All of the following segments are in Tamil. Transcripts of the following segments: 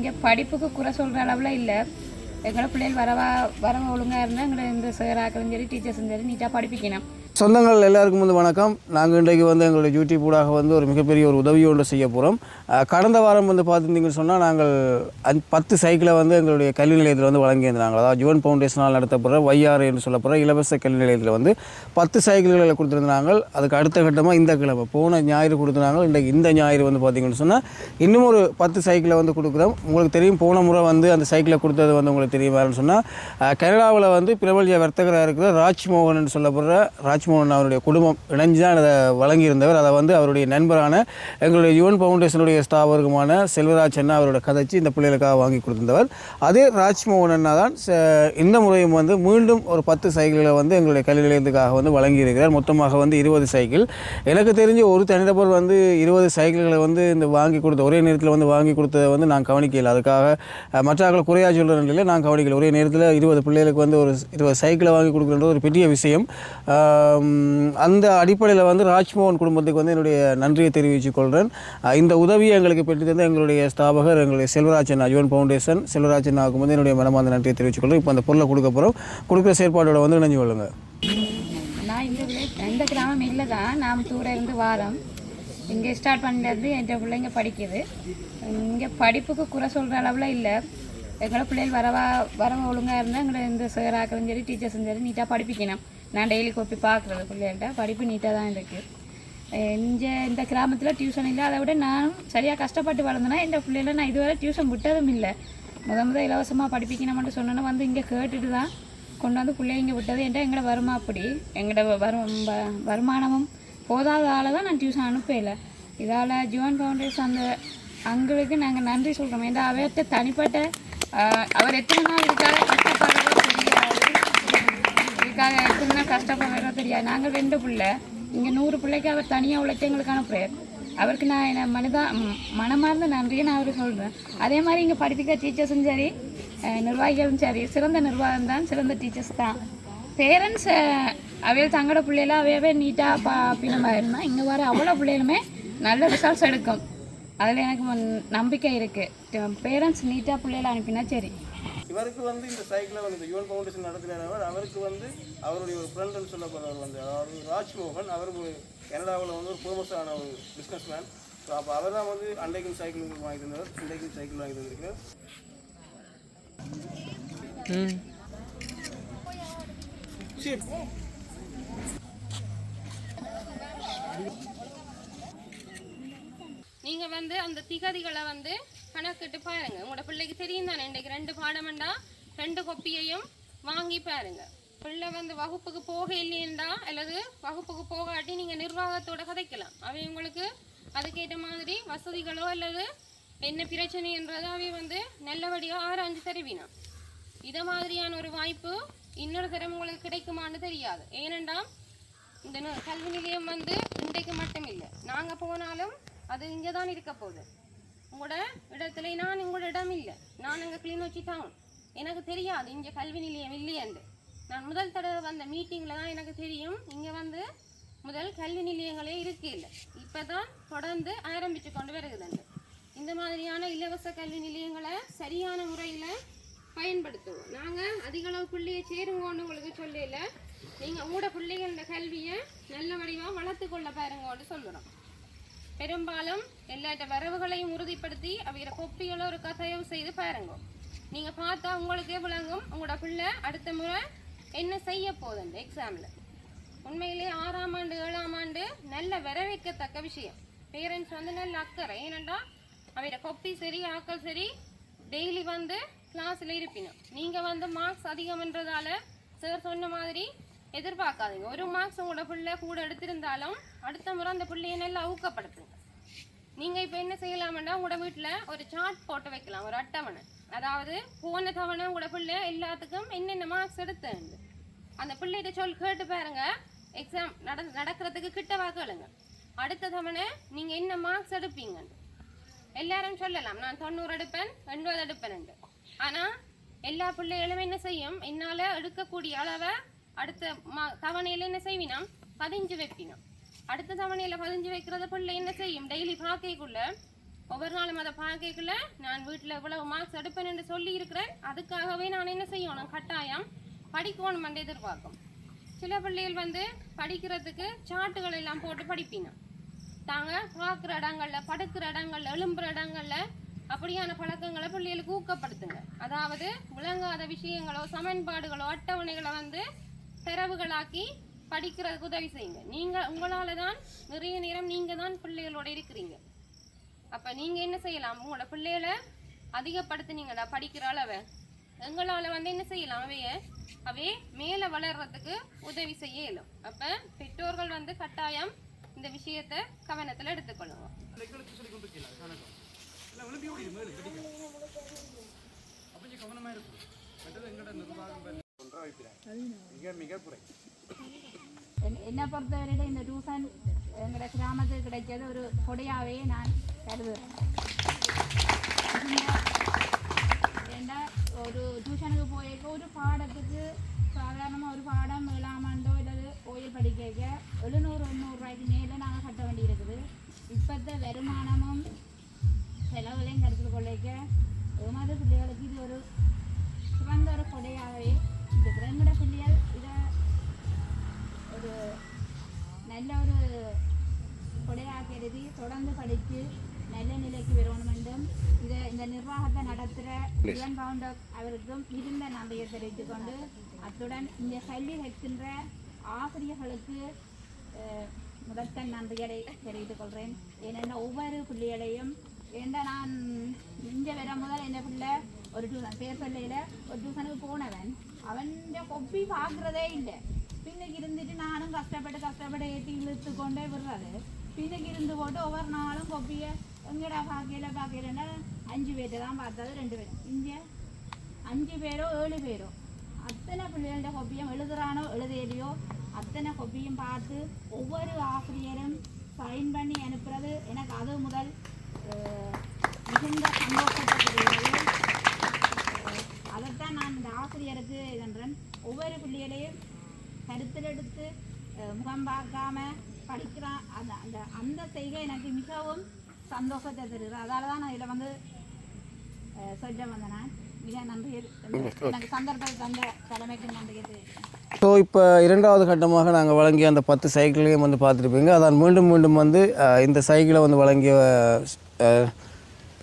இங்கே படிப்புக்கு குறை சொல்கிற அளவில் இல்லை. எங்களோட பிள்ளைகள் வரவா வரவ ஒழுங்காக இருந்தால் எங்களை இந்த சேராக்களும் சரி டீச்சர்ஸும் சரி நீட்டாக படிப்பிக்கணும். சொந்தங்கள் எல்லாருக்கும் வந்து வணக்கம். நாங்கள் இன்றைக்கு வந்து எங்களுடைய யூடியூப் ஊடாக வந்து ஒரு மிகப்பெரிய ஒரு உதவி ஒன்று செய்ய போகிறோம் கடந்த வாரம் வந்து பார்த்துருந்தீங்கன்னு சொன்னால் நாங்கள் அந் பத்து சைக்கிளை வந்து எங்களுடைய கல்வி நிலையத்தில் வந்து வழங்கியிருந்தாங்க அதாவது ஜுவன் ஃபவுண்டேஷனால் நடத்தப்படுற வைஆர் என்று சொல்லப்படுற இலவச கல்வி நிலையத்தில் வந்து பத்து சைக்கிள்களை கொடுத்துருந்தாங்க அதுக்கு அடுத்த கட்டமாக இந்த கிழமை போன ஞாயிறு கொடுத்துருந்தாங்க. இன்றைக்கு இந்த ஞாயிறு வந்து பார்த்தீங்கன்னு சொன்னால் இன்னும் ஒரு பத்து சைக்கிளை வந்து கொடுக்குறோம். உங்களுக்கு தெரியும் போன முறை வந்து அந்த சைக்கிளை கொடுத்தது வந்து உங்களுக்கு தெரியுமாருன்னு சொன்னால் கனடாவில் வந்து பிரபல்ய வர்த்தகராக இருக்கிற ராஜ்மோகன் என்று சொல்லப்படுற ராஜ் ராஜ்மோகன் அவருடைய குடும்பம் இணைஞ்சு தான் அதை வழங்கியிருந்தவர். அதை வந்து அவருடைய நண்பரான எங்களுடைய யுவன் ஃபவுண்டேஷனுடைய ஸ்தாபகருமான செல்வராஜ் அண்ணா அவரோட கதைச்சு இந்த பிள்ளைகளுக்காக வாங்கி கொடுத்திருந்தவர். அதே ராஜ்மோகன் அண்ணா தான் ச- இந்த முறையும் வந்து மீண்டும் ஒரு பத்து சைக்கிள்களை வந்து எங்களுடைய கல்வி நிலையத்துக்காக வந்து வழங்கியிருக்கிறார். மொத்தமாக வந்து இருபது சைக்கிள். எனக்கு தெரிஞ்சு ஒரு தனிநபர் வந்து இருபது சைக்கிள்களை வந்து இந்த வாங்கி கொடுத்த ஒரே நேரத்தில் வந்து வாங்கி கொடுத்ததை வந்து நான் கவனிக்கல. அதுக்காக அஹ், மற்றவர்கள் குறையா சொல்கிற நிலையில் நான் கவனிக்கல. ஒரே நேரத்தில் இருபது பிள்ளைகளுக்கு வந்து ஒரு இருபது சைக்கிளை வாங்கி கொடுக்குறது ஒரு பெரிய விஷயம். அந்த அடிப்படையில் வந்து ராஜ்மோகன் குடும்பத்துக்கு வந்து என்னுடைய நன்றியை தெரிவித்துக் கொள்கிறேன் இந்த உதவியை எங்களுக்கு பெற்று தந்த எங்களுடைய ஸ்தாபகர் எங்களுடைய செல்வராஜன் அஜுவன் ஃபவுண்டேஷன் செல்வராஜன் ஆகும் வந்து என்னுடைய மனமார்ந்த நன்றியை தெரிவித்துக் கொள்கிறேன் இப்போ அந்த பொருளை கொடுக்க போகிறோம் கொடுக்குற செயற்பாடோட வந்து இணைஞ்சு கொள்ளுங்க. நான் இந்த இந்த கிராமம் இல்லை தான் நாம் தூர இருந்து வாரம். இங்கே ஸ்டார்ட் பண்ணிலேருந்து என் பிள்ளைங்க படிக்குது. இங்கே படிப்புக்கு குறை சொல்கிற அளவில் இல்லை. எங்களோட பிள்ளைகள் வரவா வரவ ஒழுங்காக இருந்தால் எங்களை இந்த சேராக்களும் சரி டீச்சர்ஸும் சரி நீட்டாக படிப்பிக்கணும். நான் டெய்லி கூப்பி பார்க்குறது பிள்ளைகள்கிட்ட படிப்பு நீட்டாக தான் இருக்குது இங்கே இந்த கிராமத்தில் டியூஷன் இல்லை. அதை விட நானும் சரியாக கஷ்டப்பட்டு வளர்ந்தேன்னா இந்த பிள்ளைகளை நான் இதுவரை டியூஷன் விட்டதும் இல்லை. முத முத இலவசமாக படிப்பிக்கணும்னு சொன்னோன்னு வந்து இங்கே கேட்டுட்டு தான் கொண்டு வந்து பிள்ளைங்க விட்டது. என்கிட்ட எங்களோட வருமா அப்படி? எங்களோட வரும் வ- வருமானமும் போதாதால தான் நான் டியூஷன் அனுப்பலை இதால் ஜுவன் ஃபவுண்டேஷன் அந்த அங்களுக்கு நாங்கள் நன்றி சொல்கிறோம் ஏன்னா அவர்கிட்ட தனிப்பட்ட அவர் எத்தனை நாள் இருக்காரு இதுக்காக எப்படின்னா கஷ்டப்படுறதோ தெரியாது. நாங்கள் ரெண்டு பிள்ளை. இங்கே நூறு பிள்ளைக்கு அவர் தனியாக உழைச்சி எங்களுக்கு அனுப்புறார். அவருக்கு நான் என்ன மனதா மனமார்ந்த நன்றியை நான் அவருக்கு சொல்கிறேன் அதே மாதிரி இங்கே படிப்பிக்க டீச்சர்ஸும் சரி நிர்வாகிகளும் சரி சிறந்த நிர்வாகம் தான் சிறந்த டீச்சர்ஸ் தான். பேரண்ட்ஸ் அவையில் தங்களோட பிள்ளைகள அவையவே நீட்டாக பா பின்னமாக இருந்தால் இங்கே வர அவ்வளோ பிள்ளைகளுமே நல்ல ரிசல்ட்ஸ் எடுக்கும். அதில் எனக்கு நம்பிக்கை இருக்குது பேரண்ட்ஸ் நீட்டாக பிள்ளைகளை அனுப்பினா சரி. இவருக்கு வந்து இந்த சைக்கிளை வந்து இந்த யுவன் ஃபவுண்டேஷன் நடத்தினவர் அவருக்கு வந்து அவருடைய ஒரு ஃப்ரெண்டுன்னு சொல்லப்படுறவர் வந்து அவர் ராஜ்மோகன். அவர் ஒரு கனடாவில் வந்து ஒரு ஃபேமஸான ஒரு பிஸ்னஸ் மேன் ஸோ அப்போ அவர் தான் வந்து அன்றைக்கும் சைக்கிள் உங்களுக்கு வாங்கி தந்தவர் இன்றைக்கும் சைக்கிள் வாங்கி தந்திருக்கிறார் சரி நீங்க வந்து அந்த திகதிகளை வந்து கணக்கிட்டு பாருங்க. உங்களோட பிள்ளைக்கு தெரியும் தானே இன்றைக்கு ரெண்டு பாடமெண்டா ரெண்டு கொப்பியையும் வாங்கி பாருங்க. பிள்ளை வந்து வகுப்புக்கு போக இல்லையண்டா? அல்லது வகுப்புக்கு போகாட்டி நீங்க நிர்வாகத்தோட கதைக்கலாம். அவை உங்களுக்கு அதுக்கேற்ற மாதிரி வசதிகளோ அல்லது என்ன பிரச்சனைன்றதோ அவை வந்து நல்லபடியாக ஆராய்ஞ்சு தருவினா இதை மாதிரியான ஒரு வாய்ப்பு இன்னொரு தரம் உங்களுக்கு கிடைக்குமான்னு தெரியாது. ஏனெண்டா இந்த கல்வி நிலையம் வந்து இன்றைக்கு மட்டும் இல்லை நாங்கள் போனாலும் அது இங்கே தான் இருக்க போகுது. உங்களோட இடத்துல நான் உங்களோட இடம் இல்லை நான் அங்கே கிளிநொச்சி டவுன் எனக்கு தெரியாது. இங்கே கல்வி நிலையம் இல்லையண்டு நான் முதல் தடவை வந்த மீட்டிங்கில் தான் எனக்கு தெரியும். இங்கே வந்து முதல் கல்வி நிலையங்களே இருக்கு இல்லை இப்போ தான் தொடர்ந்து ஆரம்பித்து கொண்டு வருகுதுண்டு இந்த மாதிரியான இலவச கல்வி நிலையங்களை சரியான முறையில் பயன்படுத்துவோம். நாங்கள் அதிகளவு பிள்ளையை சேருங்கன்னு உங்களுக்கு சொல்லல. நீங்கள் உங்களோட பிள்ளைகளோட கல்வியை நல்ல வடிவாக வளர்த்து கொள்ள பாருங்கன்னு சொல்லுறோம். பெரும்பாலும் எல்லாட்ட வரவுகளையும் உறுதிப்படுத்தி அவையோட கொப்பிகளோ ஒரு கதையோ செய்து பாருங்க. நீங்கள் பார்த்தா உங்களுக்கே விளங்கும். உங்களோட பிள்ளை அடுத்த முறை என்ன செய்ய போதுண்டு எக்ஸாமில் உண்மையிலே ஆறாம் ஆண்டு ஏழாம் ஆண்டு நல்ல வரவேற்கத்தக்க விஷயம். பேரண்ட்ஸ் வந்து நல்ல அக்கறை. ஏனென்றா அவையோட கொப்பி சரி ஆக்கள் சரி டெய்லி வந்து கிளாஸில் இருப்பினும். நீங்கள் வந்து மார்க்ஸ் அதிகம்ன்றதால சார் சொன்ன மாதிரி எதிர்பார்க்காதீங்க. ஒரு மார்க்ஸ் உங்களோட பிள்ளை கூட எடுத்திருந்தாலும் அடுத்த முறை அந்த பிள்ளையை நல்லா ஊக்கப்படுத்துங்க. நீங்கள் இப்போ என்ன செய்யலாம்னா உங்களோட வீட்டில் ஒரு சார்ட் போட்டு வைக்கலாம் ஒரு அட்டவணை. அதாவது போன தவணை உங்களோட பிள்ளை எல்லாத்துக்கும் என்னென்ன மார்க்ஸ் எடுத்தேன் அந்த பிள்ளைகிட்ட சொல் கேட்டு பாருங்க. எக்ஸாம் நட நடக்கிறதுக்கு கிட்ட வாக்களுங்க அடுத்த தவணை நீங்கள் என்ன மார்க்ஸ் எடுப்பீங்கன்னு. எல்லாரும் சொல்லலாம். நான் தொண்ணூறு எடுப்பேன் எண்பது எடுப்பேன் ஆனால் எல்லா பிள்ளைகளும் என்ன செய்யும்? என்னால் எடுக்கக்கூடிய அளவை அடுத்த மா தவணையில் என்ன செய்வினோம்? பதிஞ்சு வைப்பினோம். அடுத்த தவணையில் பதிஞ்சு வைக்கிறத பிள்ளை என்ன செய்யும்? டெய்லி பார்க்கக்குள்ள ஒவ்வொரு நாளும் அதை பார்க்கக்குள்ள நான் வீட்டில் இவ்வளவு மார்க்ஸ் எடுப்பேன்னு சொல்லி இருக்கிறேன். அதுக்காகவே நான் என்ன செய்யணும் கட்டாயம் படிக்கணும் என்று எதிர்பார்க்கும் சில பிள்ளைகள் வந்து படிக்கிறதுக்கு சாட்டுகள் எல்லாம் போட்டு படிப்பினா தாங்க பார்க்குற இடங்கள்ல படுக்கிற இடங்கள்ல எழும்புற இடங்கள்ல அப்படியான பழக்கங்களை பிள்ளைகளுக்கு ஊக்கப்படுத்துங்க. அதாவது விளங்காத விஷயங்களோ சமன்பாடுகளோ அட்டவணைகளை வந்து தரவுகளாக்கி படிக்கிறதுக்கு உதவி செய்யுங்க. நீங்கள் உங்களால் தான் நிறைய நேரம் நீங்கள் தான் பிள்ளைகளோட இருக்கிறீங்க. அப்போ நீங்கள் என்ன செய்யலாம்? உங்களோட பிள்ளைகளை அதிகப்படுத்தினீங்களா படிக்கிற அளவை. எங்களால் வந்து என்ன செய்யலாம்? அவைய அவையே மேலே வளர்றதுக்கு உதவி செய்ய இயலும். அப்போ பெற்றோர்கள் வந்து கட்டாயம் இந்த விஷயத்தை கவனத்தில் கவனத்துல எடுத்துக்கொள்ளுங்க என்- என்னை பொறுத்தவரையில இந்த டியூசன் எங்களோட கிராமத்துக்கு கிடைச்சது ஒரு கொடையாவே நான் கருதுகிறேன் ஏண்டா ஒரு டியூஷனுக்கு போயிருக்க ஒரு பாடத்துக்கு சாதாரணமாக ஒரு பாடம் ஏழாம் ஆண்டோ அல்லது ஓயில் படிக்க எழுநூறு எண்ணூறுரூவாய்க்கு மேலே நாங்கள் கட்ட வேண்டி இருக்குது இப்போத்த வருமானமும் செலவுகளையும் கருத்தில் கொள்ளைக்க ஏமாத பிள்ளைகளுக்கு இது ஒரு சிறந்த ஒரு கொடையாகவே நல்ல ஒரு கொடையாக கருதி தொடர்ந்து படித்து நல்ல நிலைக்கு வரணும் இதை இந்த நிர்வாகத்தை நடத்துகிற இவன் பவுண்டர் அவருக்கும் மிகுந்த நன்றியை தெரிவித்துக் கொண்டு அத்துடன் இந்த கல்வி கற்கின்ற ஆசிரியர்களுக்கு அஹ், முதற்கண் நன்றிகளை தெரிவித்துக் கொள்கிறேன் ஏனென்றால் ஒவ்வொரு பிள்ளைகளையும் ஏண்டா நான் இங்கே வர முதல் என்ன பிள்ளை? ஒரு டியூசன் பேர் சொல்லையில் ஒரு டியூசனுக்கு போனவன். அவன் கொப்பி பார்க்குறதே இல்லை. பின்னுக்கு இருந்துட்டு நானும் கஷ்டப்பட்டு கஷ்டப்பட்டு ஏற்றி இழுத்து கொண்டே விடுறது பின்னுக்கு இருந்து போட்டு ஒவ்வொரு நாளும் கொப்பியை எங்கடா பார்க்கல பார்க்கலன்னா அஞ்சு பேர்ட்ட தான் பார்த்தது ரெண்டு பேரும் இங்கே அஞ்சு பேரோ ஏழு பேரோ அத்தனை பிள்ளைகளோட கொப்பியும் எழுதுறானோ எழுதையிலையோ அத்தனை கொப்பியும் பார்த்து ஒவ்வொரு ஆசிரியரும் சைன் பண்ணி அனுப்புறது எனக்கு அது முதல் மிகுந்த சந்தோஷத்தை அதைத்தான் நான் இந்த ஆசிரியருக்கு இதன்றேன் ஒவ்வொரு பிள்ளைகளையும் கருத்தில் எடுத்து முகம் பார்க்காம படிக்கிறான் அந்த அந்த அந்த செய்கை எனக்கு மிகவும் சந்தோஷத்தை தருது. அதால தான் நான் இதில் வந்து சொல்ல வந்தேன் நான். மிக நன்றி. எனக்கு சந்தர்ப்பத்தை தந்த தலைமைக்கு தெரிவிக்கிறேன் ஸோ இப்போ இரண்டாவது கட்டமாக நாங்கள் வழங்கிய அந்த பத்து சைக்கிளையும் வந்து பார்த்துருப்பீங்க. அதான் மீண்டும் மீண்டும் வந்து இந்த சைக்கிளை வந்து வழங்கிய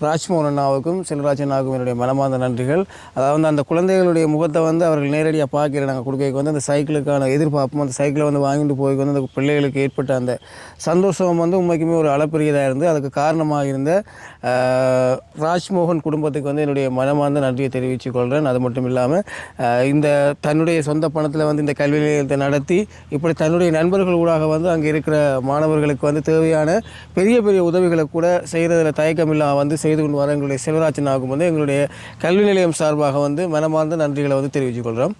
ராஜ்மோகன் அண்ணாவுக்கும் செல்வராஜ் அண்ணாவுக்கும் என்னுடைய மனமார்ந்த நன்றிகள். அதாவது அந்த குழந்தைகளுடைய முகத்தை வந்து அவர்கள் நேரடியாக பார்க்கிற நாங்கள் கொடுக்க வந்து அந்த சைக்கிளுக்கான எதிர்பார்ப்பும் அந்த சைக்கிளை வந்து வாங்கிட்டு போய் வந்து அந்த பிள்ளைகளுக்கு ஏற்பட்ட அந்த சந்தோஷம் வந்து உண்மைக்குமே ஒரு அளப்பெரியதாக இருந்து அதுக்கு காரணமாக இருந்த ராஜ்மோகன் குடும்பத்துக்கு வந்து என்னுடைய மனமார்ந்த நன்றியை தெரிவித்துக் கொள்கிறேன் அது மட்டும் இல்லாமல் இந்த தன்னுடைய சொந்த பணத்தில் வந்து இந்த கல்வி நிலையத்தை நடத்தி இப்படி தன்னுடைய நண்பர்கள் ஊடாக வந்து அங்கே இருக்கிற மாணவர்களுக்கு வந்து தேவையான பெரிய பெரிய உதவிகளை கூட செய்கிறதுல தயக்கம் இல்லாமல் வந்து செய்து கொண்டு வர எங்களுடைய செல்வராஜனாகும் வந்து எங்களுடைய கல்வி நிலையம் சார்பாக வந்து மனமார்ந்த நன்றிகளை வந்து தெரிவித்துக் கொள்கிறோம்.